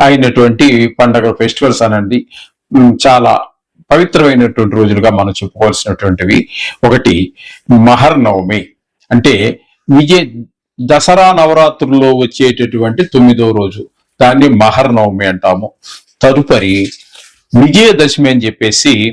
అయినటువంటి పండగ ఫెస్టివల్స్ అనండి. చాలా పవిత్రమైనటువంటి రోజులుగా మనం చెప్పుకోవాల్సినటువంటివి. ఒకటి మహర్నవమి అంటే విజయ దసరా నవరాత్రుల్లో వచ్చేటటువంటి తొమ్మిదో రోజు. దాన్ని మహర్నవమి అంటాము. తదుపరి విజయదశమి అని చెప్పేసి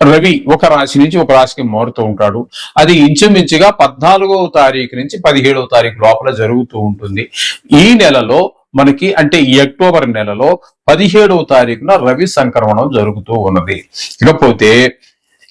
రవి ఒక రాశి నుంచి ఒక రాశికి మారుతూ ఉంటాడు. అది ఇంచుమించుగా పద్నాలుగవ తారీఖు నుంచి పదిహేడవ తారీఖు లోపల జరుగుతూ ఉంటుంది. ఈ నెలలో మనకి అంటే ఈ అక్టోబర్ నెలలో పదిహేడవ తారీఖున రవి సంక్రమణం జరుగుతూ ఉన్నది. ఇకపోతే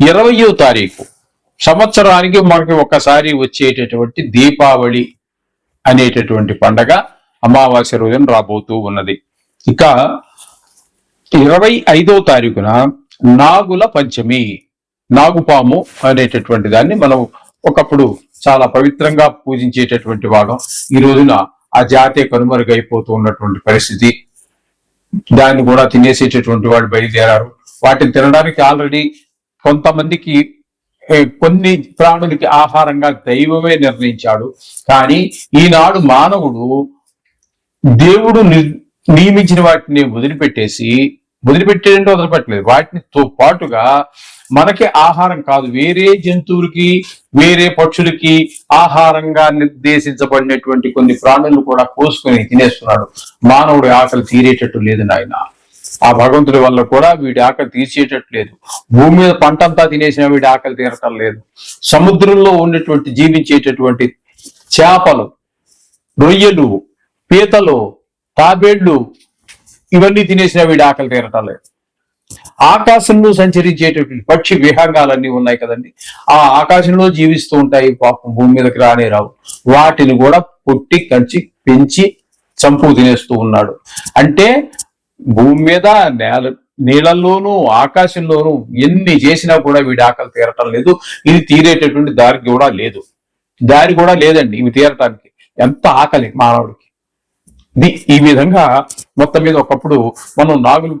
ఇరవయో తారీఖు సంవత్సరానికి మనకి ఒకసారి వచ్చేటటువంటి దీపావళి అనేటటువంటి పండగ అమావాస్య రోజున రాబోతూ ఉన్నది. ఇక ఇరవై ఐదవ తారీఖున నాగుల పంచమి నాగుపాము అనేటటువంటి దాన్ని మనం ఒకప్పుడు చాలా పవిత్రంగా పూజించేటటువంటి వాళ్ళం ఈ రోజున ఆ జాతే కనుమరుగైపోతూ ఉన్నటువంటి పరిస్థితి. దాన్ని కూడా తినేసేటటువంటి వాడు బయలుదేరారు. వాటిని తినడానికి ఆల్రెడీ కొంతమందికి కొన్ని ప్రాణులకి ఆహారంగా దైవమే నిర్ణయించాడు. కానీ ఈనాడు మానవుడు దేవుడు ని- నియమించిన వాటిని వదిలిపెట్టేసి వదిలిపెట్టేంటో వదిలిపెట్టలేదు. వాటితో పాటుగా మనకి ఆహారం కాదు. వేరే జంతువులకి వేరే పక్షులకి ఆహారంగా నిర్దేశించబడినటువంటి కొన్ని ప్రాణులను కూడా కోసుకొని తినేస్తున్నాడు. మానవుడి ఆకలి తీరేటట్టు లేదు నాయన. ఆ భగవంతుడి వల్ల కూడా వీడి ఆకలి తీర్చేటట్టు లేదు. భూమి మీద పంట అంతా తినేసిన వీడి ఆకలి తీరటం లేదు. సముద్రంలో ఉన్నటువంటి జీవించేటటువంటి చేపలు రొయ్యలు పీతలు తాబేళ్ళు ఇవన్నీ తినేసిన వీడి ఆకలి తీరటం లేదు. ఆకాశంలో సంచరించేటటువంటి పక్షి విహంగాలన్నీ ఉన్నాయి కదండి. ఆ ఆకాశంలో జీవిస్తూ ఉంటాయి పాపం భూమి మీదకి రానే రావు. వాటిని కూడా పొట్టి కంచి పెంచి చంపు తినేస్తూ ఉన్నాడు. అంటే భూమి మీద నేల నీళ్ళల్లోనూ ఆకాశంలోనూ ఎన్ని చేసినా కూడా వీడి ఆకలి తీరటం లేదు. ఇది తీరేటటువంటి దారి కూడా లేదు. దారి కూడా లేదండి ఇవి తీరటానికి. ఎంత ఆకలి మానవుడికి. ఈ విధంగా మొత్తం మీద ఒకప్పుడు మనం నాగులు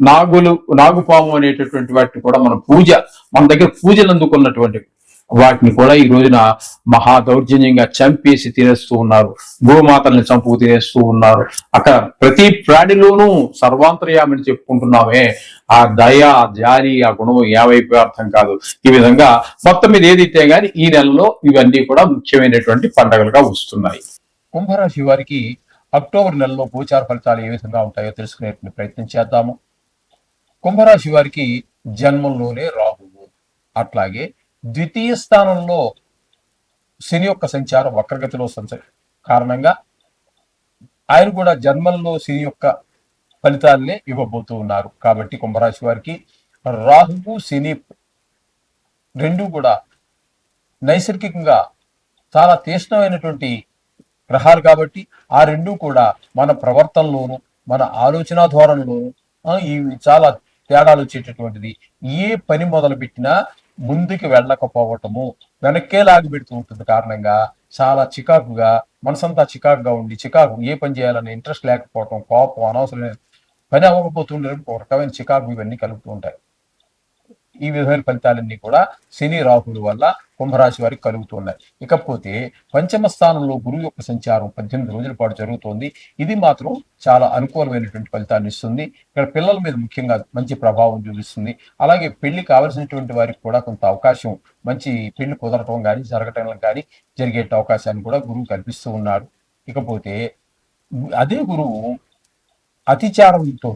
నాగులు నాగుపాము అనేటటువంటి వాటిని కూడా మన పూజ మన దగ్గర పూజలు అందుకున్నటువంటివి. వాటిని కూడా ఈ రోజున మహా దౌర్జన్యంగా చంపేసి తినేస్తూ ఉన్నారు. గోమాతల్ని చంపుకు తినేస్తూ ఉన్నారు. అక్కడ ప్రతి ప్రాణిలోనూ సర్వాంతర్యామని చెప్పుకుంటున్నామే. ఆ దయ ఆ జాలి ఆ గుణం ఏవైపు అర్థం కాదు. ఈ విధంగా మొత్తం మీద ఏదైతే గాని ఈ నెలలో ఇవన్నీ కూడా ముఖ్యమైనటువంటి పండుగలుగా వస్తున్నాయి. కుంభరాశి వారికి అక్టోబర్ నెలలో గోచార ఫలితాలు ఏ విధంగా ఉంటాయో తెలుసుకునే ప్రయత్నం చేద్దాము. కుంభరాశి వారికి జన్మంలోనే రాహువు. అట్లాగే ద్వితీయ స్థానంలో శని యొక్క సంచారం వక్రగతిలో సంచ కారణంగా ఆయన కూడా జన్మంలో శని యొక్క ఫలితాలనే ఇవ్వబోతూ ఉన్నారు. కాబట్టి కుంభరాశి వారికి రాహువు శని రెండు కూడా నైసర్గికంగా చాలా తీక్ష్ణమైనటువంటి గ్రహాలు కాబట్టి ఆ రెండు కూడా మన ప్రవర్తనలోను మన ఆలోచన ధోరణిలోను ఇవి చాలా తేడాలు వచ్చేటటువంటిది. ఏ పని మొదలు పెట్టినా ముందుకు వెళ్ళకపోవటము వెనక్కే లాగి పెడుతూ ఉంటుంది కారణంగా చాలా చికాకుగా మనసంతా చికాకుగా ఉండి చికాకు ఏ పని చేయాలని ఇంట్రెస్ట్ లేకపోవటం కోపం అనవసరమైన పని అవ్వకపోతుండే ఒక రకమైన చికాకు ఇవన్నీ కలుపుతూ ఉంటాయి. ఈ విధమైన ఫలితాలన్నీ కూడా శని రాహుడు వల్ల కుంభరాశి వారికి కలుగుతున్నాయి. ఇకపోతే పంచమ స్థానంలో గురువు యొక్క సంచారం పద్దెనిమిది రోజుల పాటు జరుగుతోంది. ఇది మాత్రం చాలా అనుకూలమైనటువంటి ఫలితాన్ని ఇస్తుంది. ఇక్కడ పిల్లల మీద ముఖ్యంగా మంచి ప్రభావం చూపిస్తుంది. అలాగే పెళ్ళి కావలసినటువంటి వారికి కూడా కొంత అవకాశం మంచి పెళ్ళి కుదరటం కానీ జరగటం కానీ జరిగే అవకాశాన్ని కూడా గురువు కల్పిస్తూ ఉన్నాడు. ఇకపోతే అదే గురువు అతిచారంతో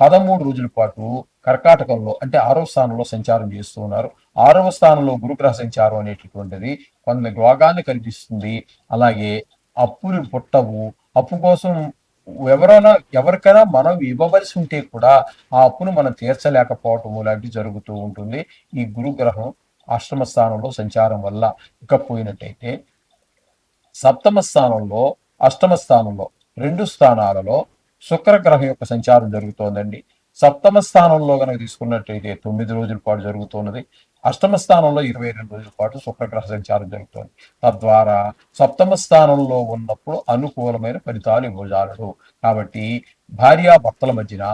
పదమూడు రోజుల పాటు కర్కాటకంలో అంటే ఆరవ స్థానంలో సంచారం చేస్తూ ఉన్నారు ఆరవ స్థానంలో గురుగ్రహ సంచారం అనేటటువంటిది కొంత రోగాన్ని కల్పిస్తుంది అలాగే అప్పులు పుట్టవు. అప్పు కోసం ఎవరైనా ఎవరికైనా మనం ఇవ్వవలసి ఉంటే కూడా ఆ అప్పును మనం తీర్చలేకపోవటం లాంటివి జరుగుతూ ఉంటుంది. ఈ గురుగ్రహం అష్టమ స్థానంలో సంచారం వల్ల ఇకపోయినట్టయితే సప్తమ స్థానంలో అష్టమ స్థానంలో రెండు స్థానాలలో శుక్రగ్రహం యొక్క సంచారం జరుగుతోందండి. సప్తమ స్థానంలో కనుక తీసుకున్నట్టయితే తొమ్మిది రోజుల పాటు జరుగుతున్నది. అష్టమ స్థానంలో ఇరవై రెండు రోజుల పాటు శుక్రగ్రహ సంచారం జరుగుతోంది. తద్వారా సప్తమ స్థానంలో ఉన్నప్పుడు అనుకూలమైన ఫలితాలు ఇవ్వజాలడు కాబట్టి భార్యాభర్తల మధ్యన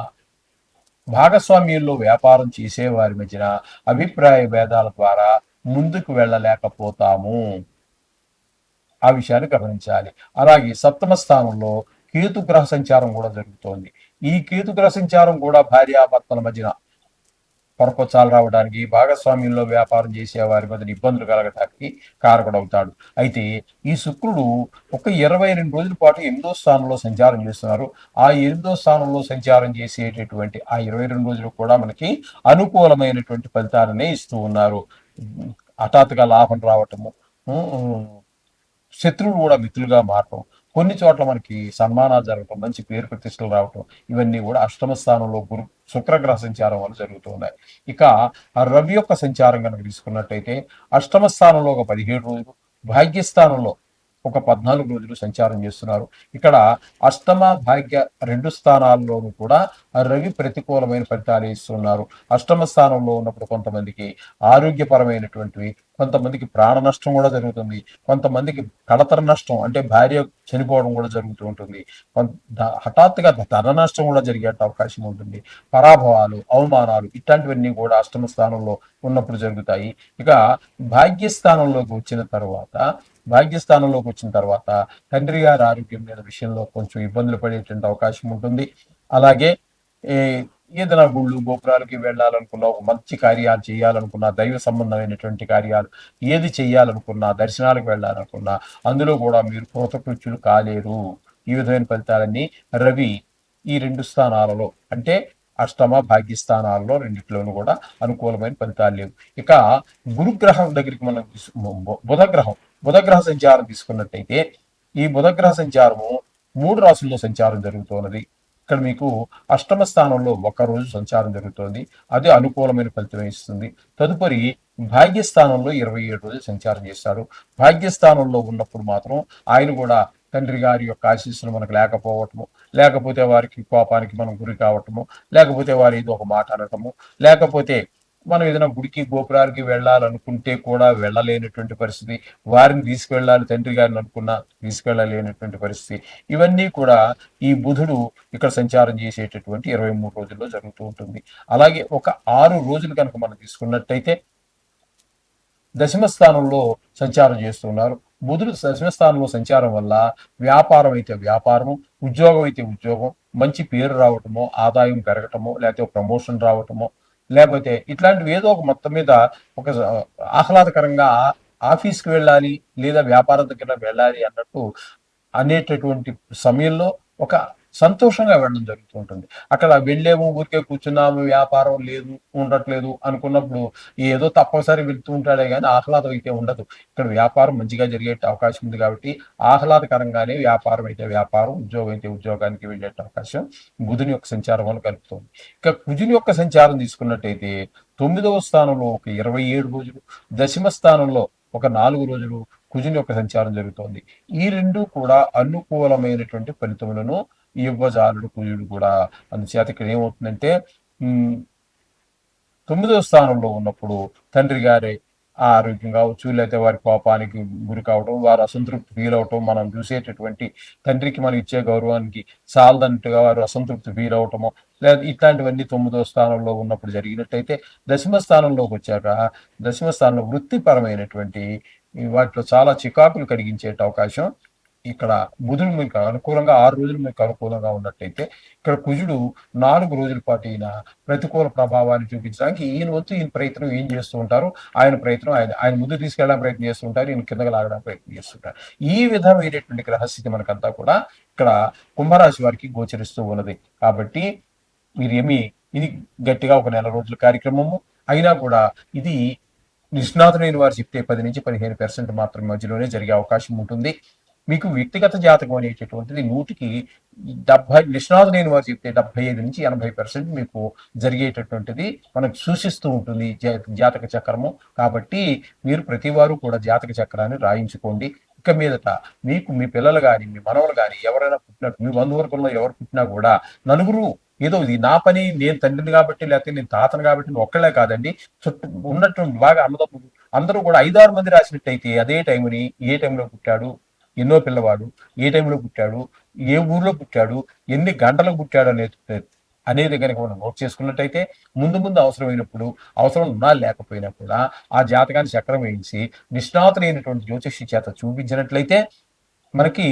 భాగస్వామ్యంలో వ్యాపారం చేసే వారి మధ్యన అభిప్రాయ భేదాల ద్వారా ముందుకు వెళ్ళలేకపోతాము. ఆ విషయాన్ని గమనించాలి. అలాగే సప్తమ స్థానంలో కేతు గ్రహ సంచారం కూడా జరుగుతోంది. ఈ కేతు గ్రహ సంచారం కూడా భార్యాభర్తల మధ్యన. పొరపచ్చాలు రావడానికి భాగస్వామ్యంలో వ్యాపారం చేసే వారి మధ్య ఇబ్బందులు కలగటానికి కారకుడవుతాడు. అయితే ఈ శుక్రుడు ఒక ఇరవై రెండు రోజుల పాటు ఎనిమిదో స్థానంలో సంచారం చేస్తున్నారు. ఆ ఎనిమిదో స్థానంలో సంచారం చేసేటటువంటి ఆ ఇరవై రెండు రోజులు కూడా మనకి అనుకూలమైనటువంటి ఫలితాలనే ఇస్తూ ఉన్నారు. హఠాత్తుగా లాభం రావటము శత్రువులు కూడా మిత్రులుగా మారటం కొన్ని చోట్ల మనకి సన్మానాలు జరగటం మంచి పేరు ప్రతిష్టలు రావటం ఇవన్నీ కూడా అష్టమ స్థానంలో గురు శుక్రగ్రహ సంచారం వల్ల జరుగుతూ ఉన్నాయి. ఇక ఆ రవి యొక్క సంచారం కనుక తీసుకున్నట్టయితే అష్టమ స్థానంలో ఒక పదిహేడు రోజులు భాగ్యస్థానంలో ఒక పద్నాలుగు రోజులు సంచారం చేస్తున్నారు. ఇక్కడ అష్టమ భాగ్య రెండు స్థానాల్లోనూ కూడా రవి ప్రతికూలమైన ఫలితాలు ఇస్తున్నారు. అష్టమ స్థానంలో ఉన్నప్పుడు కొంతమందికి ఆరోగ్యపరమైనటువంటివి కొంతమందికి ప్రాణ నష్టం కూడా జరుగుతుంది. కొంతమందికి కడతర నష్టం అంటే భార్య చనిపోవడం కూడా జరుగుతూ ఉంటుంది. హఠాత్తుగా ధన నష్టం కూడా జరిగే అవకాశం ఉంటుంది. పరాభవాలు అవమానాలు ఇట్లాంటివన్నీ కూడా అష్టమ స్థానంలో ఉన్నప్పుడు జరుగుతాయి. ఇక భాగ్యస్థానంలోకి వచ్చిన తర్వాత భాగ్యస్థానంలోకి వచ్చిన తర్వాత తండ్రి గారి ఆరోగ్యం మీద విషయంలో కొంచెం ఇబ్బందులు పడేటువంటి అవకాశం ఉంటుంది. అలాగే ఏదైనా గుళ్ళు గోపురాలకి వెళ్ళాలనుకున్నా ఒక మంచి కార్యాలు చేయాలనుకున్నా దైవ సంబంధమైనటువంటి కార్యాలు ఏది చేయాలనుకున్నా దర్శనాలకు వెళ్ళాలనుకున్నా అందులో కూడా మీరు కృతకృత్యులు కాలేరు. ఈ విధమైన ఫలితాలన్నీ రవి ఈ రెండు స్థానాలలో అంటే అష్టమ భాగ్యస్థానాల్లో రెండిట్లోనూ కూడా అనుకూలమైన ఫలితాలు లేవు. ఇక గురుగ్రహం దగ్గరికి మనం బుధగ్రహం. బుధగ్రహ సంచారం తీసుకున్నట్టయితే ఈ బుధగ్రహ సంచారము మూడు రాసుల్లో సంచారం జరుగుతున్నది. ఇక్కడ మీకు అష్టమ స్థానంలో ఒక రోజు సంచారం జరుగుతోంది అది అనుకూలమైన ఫలితం ఇస్తుంది. తదుపరి భాగ్యస్థానంలో ఇరవై ఏడు రోజులు సంచారం చేస్తాడు. భాగ్యస్థానంలో ఉన్నప్పుడు మాత్రం ఆయన కూడా తండ్రి గారి యొక్క ఆశీస్సులు మనకు లేకపోవటము లేకపోతే వారికి కోపానికి మనం గురి కావటము లేకపోతే వారు ఏదో ఒక మాట అనటము లేకపోతే మనం ఏదైనా గుడికి గోపురానికి వెళ్ళాలనుకుంటే కూడా వెళ్ళలేనటువంటి పరిస్థితి. వారిని తీసుకువెళ్ళాలి తండ్రి గారిని అనుకున్నా తీసుకెళ్ళలేనటువంటి పరిస్థితి. ఇవన్నీ కూడా ఈ బుధుడు ఇక్కడ సంచారం చేసేటటువంటి ఇరవై మూడు రోజుల్లో జరుగుతూ ఉంటుంది. అలాగే ఒక ఆరు రోజులు కనుక మనం తీసుకున్నట్టయితే దశమ స్థానంలో సంచారం చేస్తున్నారు. బుధుడు దశమ స్థానంలో సంచారం వల్ల వ్యాపారం అయితే వ్యాపారము ఉద్యోగం అయితే ఉద్యోగం మంచి పేరు రావటమో ఆదాయం పెరగటమో లేకపోతే ప్రమోషన్ రావటమో లేకపోతే ఇట్లాంటివి ఏదో ఒక మొత్తం మీద ఒక ఆహ్లాదకరంగా ఆ- ఆఫీస్కి వెళ్ళాలి లేదా వ్యాపారం దగ్గర వెళ్ళాలి అన్నట్టు అనేటటువంటి సమయంలో ఒక సంతోషంగా వెళ్ళడం జరుగుతూ ఉంటుంది. అక్కడ వెళ్ళేము ఊరికే కూర్చున్నాము వ్యాపారం లేదు ఉండట్లేదు అనుకున్నప్పుడు ఏదో తప్పనిసరి వెళ్తూ ఉంటాడే కానీ ఆహ్లాదం అయితే ఉండదు. ఇక్కడ వ్యాపారం మంచిగా జరిగే అవకాశం ఉంది కాబట్టి ఆహ్లాదకరంగానే వ్యాపారం అయితే వ్యాపారం ఉద్యోగం అయితే ఉద్యోగానికి వెళ్ళే అవకాశం బుధుని యొక్క సంచారం వల్ల కలుగుతుంది. ఇక కుజుని యొక్క సంచారం తీసుకున్నట్టయితే తొమ్మిదవ స్థానంలో ఒక ఇరవై ఏడు రోజులు దశమ స్థానంలో ఒక నాలుగు రోజులు కుజుని యొక్క సంచారం జరుగుతోంది. ఈ రెండు కూడా అనుకూలమైనటువంటి ఫలితములను ఇవ్వజారుడు కుయుడు కూడా అందుచేత ఇక్కడ ఏమవుతుందంటే తొమ్మిదవ స్థానంలో ఉన్నప్పుడు తండ్రి గారి ఆరోగ్యం కావచ్చు లేకపోతే వారి కోపానికి గురి కావడం వారు అసంతృప్తి ఫీల్ అవటం మనం చూసేటటువంటి తండ్రికి మనం ఇచ్చే గౌరవానికి చాలదన్నట్టుగా వారు అసంతృప్తి ఫీల్ అవటము లేదా ఇట్లాంటివన్నీ తొమ్మిదో స్థానంలో ఉన్నప్పుడు జరిగినట్టయితే దశమ స్థానంలోకి వచ్చాక దశమ స్థానంలో వృత్తిపరమైనటువంటి వాటిలో చాలా చికాకులు కలిగించే అవకాశం ఇక్కడ బుధుడు మీకు అనుకూలంగా ఆరు రోజులు మీకు అనుకూలంగా ఉన్నట్టయితే ఇక్కడ కుజుడు నాలుగు రోజుల పాటు ఈయన ప్రతికూల ప్రభావాన్ని చూపించడానికి ఈయన వచ్చి ఈయన ప్రయత్నం ఏం చేస్తూ ఉంటారు? ఆయన ప్రయత్నం ఆయన ఆయన ముందు తీసుకెళ్ళడానికి ప్రయత్నం చేస్తుంటారు ఈయన కిందకి లాగడానికి ప్రయత్నం చేస్తుంటారు ఈ విధమైనటువంటి గ్రహస్థితి మనకంతా కూడా ఇక్కడ కుంభరాశి వారికి గోచరిస్తూ ఉన్నది. కాబట్టి మీరేమి ఇది గట్టిగా ఒక నెల రోజుల కార్యక్రమము. అయినా కూడా ఇది నిష్ణాతులైన వారు చెప్తే పది నుంచి పదిహేను పర్సెంట్ మాత్రం మధ్యలోనే జరిగే అవకాశం ఉంటుంది. మీకు వ్యక్తిగత జాతకం అనేటటువంటిది నూటికి డెబ్బై నేను వారు చెప్తే డెబ్బై ఐదు నుంచి ఎనభై పర్సెంట్ మీకు జరిగేటటువంటిది మనకు సూచిస్తూ ఉంటుంది జాతక చక్రము. కాబట్టి మీరు ప్రతి వారు కూడా జాతక చక్రాన్ని రాయించుకోండి. ఇక మీదట మీకు మీ పిల్లలు కానీ మీ మనవలు కానీ ఎవరైనా పుట్టినట్టు మీ బంధువర్గంలో ఎవరు పుట్టినా కూడా నలుగురు ఏదో ఇది నా పని నేను తండ్రిని కాబట్టి లేకపోతే నేను తాతను కాబట్టి నేను ఒక్కళ్ళే కాదండి. చుట్టూ ఉన్నట్టు బాగా అన్నదమ్ములు అందరూ కూడా ఐదారు మంది రాసినట్టయితే అదే టైంని ఏ టైంలో పుట్టాడు? ఎన్నో పిల్లవాడు ఏ టైంలో పుట్టాడు ఏ ఊర్లో పుట్టాడు ఎన్ని గంటలకు పుట్టాడు అనేది అనేది కనుక మనం నోట్ చేసుకున్నట్టయితే ముందు ముందు అవసరమైనప్పుడు అవసరం ఉన్నా లేకపోయినా కూడా ఆ జాతకాన్ని చక్రం వేయించి నిష్ణాతులైనటువంటి జ్యోతిషి చేత చూపించినట్లయితే మనకి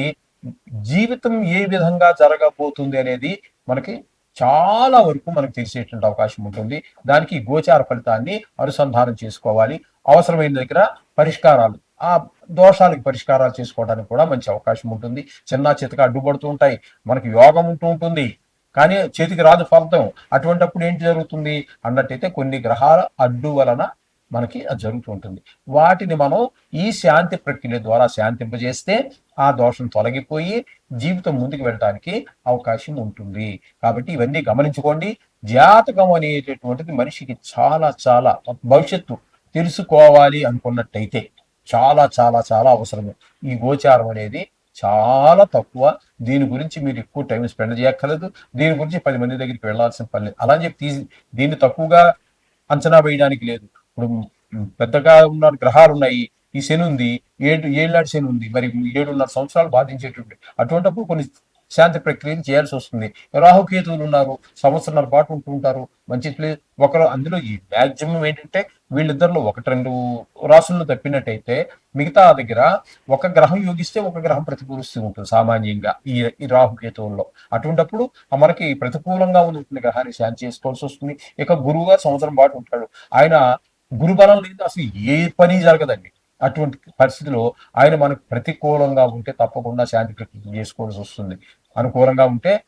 జీవితం ఏ విధంగా జరగబోతుంది అనేది మనకి చాలా వరకు మనకు తెలిసేటువంటి అవకాశం ఉంటుంది. దానికి గోచార ఫలితాన్ని అనుసంధానం చేసుకోవాలి. అవసరమైన దగ్గర పరిష్కారాలు ఆ దోషాలకు పరిష్కారాలు చేసుకోవడానికి కూడా మంచి అవకాశం ఉంటుంది. చిన్న చితక అడ్డుపడుతూ ఉంటాయి. మనకి యోగం ఉంటూ ఉంటుంది. కానీ చేతికి రాదు ఫలితం. అటువంటప్పుడు ఏంటి జరుగుతుంది? అన్నట్టయితే కొన్ని గ్రహాల అడ్డు వలన మనకి అది జరుగుతూ ఉంటుంది. వాటిని మనం ఈ శాంతి ప్రక్రియ ద్వారా శాంతింపజేస్తే ఆ దోషం తొలగిపోయి జీవితం ముందుకు వెళ్ళడానికి అవకాశం ఉంటుంది. కాబట్టి ఇవన్నీ గమనించుకోండి. జాతకం అనేటటువంటిది మనిషికి చాలా చాలా భవిష్యత్తు తెలుసుకోవాలి అనుకున్నట్టయితే. చాలా చాలా చాలా అవసరము. ఈ గోచారం అనేది చాలా తక్కువ. దీని గురించి మీరు ఎక్కువ టైం స్పెండ్ చేయక్కర్లేదు. దీని గురించి పది మంది దగ్గరికి వెళ్ళాల్సిన పని లేదు. అలా చెప్పి తీసి దీన్ని తక్కువగా అంచనా వేయడానికి లేదు. ఇప్పుడు పెద్దగా ఉన్న గ్రహాలు ఉన్నాయి. ఈ శని ఉంది. ఏడు ఏళ్ళాటి శని ఉంది. మరి ఏడున్నర సంవత్సరాలు బాధించేటువంటి అటువంటిప్పుడు కొన్ని శాంతి ప్రక్రియను చేయాల్సి వస్తుంది. రాహుకేతువులు ఉన్నారు సంవత్సరాల పాటు ఉంటూ ఉంటారు. మంచి ప్లే- ఒకరు అందులో ఈ మ్యాక్సిమం ఏంటంటే వీళ్ళిద్దరిలో ఒకటి రెండు రాసులను తప్పినట్టయితే మిగతా దగ్గర ఒక గ్రహం యోగిస్తే ఒక గ్రహం ప్రతికూలిస్తూ ఉంటుంది సామాన్యంగా ఈ ఈ రాహుకేతువుల్లో. అటువంటప్పుడు మనకి ప్రతికూలంగా ఉన్నటువంటి గ్రహాన్ని శాంతి చేసుకోవాల్సి వస్తుంది. ఇక గురువు గారు సంవత్సరం పాటు ఉంటాడు. ఆయన గురుబలం లేదు అసలు ఏ పని జరగదండి. అటువంటి పరిస్థితిలో ఆయన మనకు ప్రతికూలంగా ఉంటే తప్పకుండా శాంతి ప్రక్రియ చేసుకోవాల్సి వస్తుంది. అనుకూలంగా ఉంటే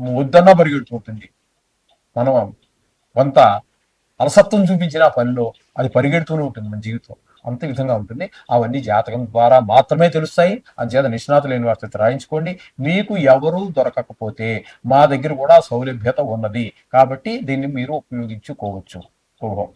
వద్దన్నా పరిగెడుతుంది మనం కొంత అలసత్వం చూపించిన పనిలో అది పరిగెడుతూనే ఉంటుంది మన జీవితం అంత విధంగా ఉంటుంది. అవన్నీ జాతకం ద్వారా మాత్రమే తెలుస్తాయి. అంచేత లేని వారితో రాయించుకోండి. మీకు ఎవరూ దొరకకపోతే మా దగ్గర కూడా సౌలభ్యత ఉన్నది. కాబట్టి దీన్ని మీరు ఉపయోగించుకోవచ్చు. శుభం.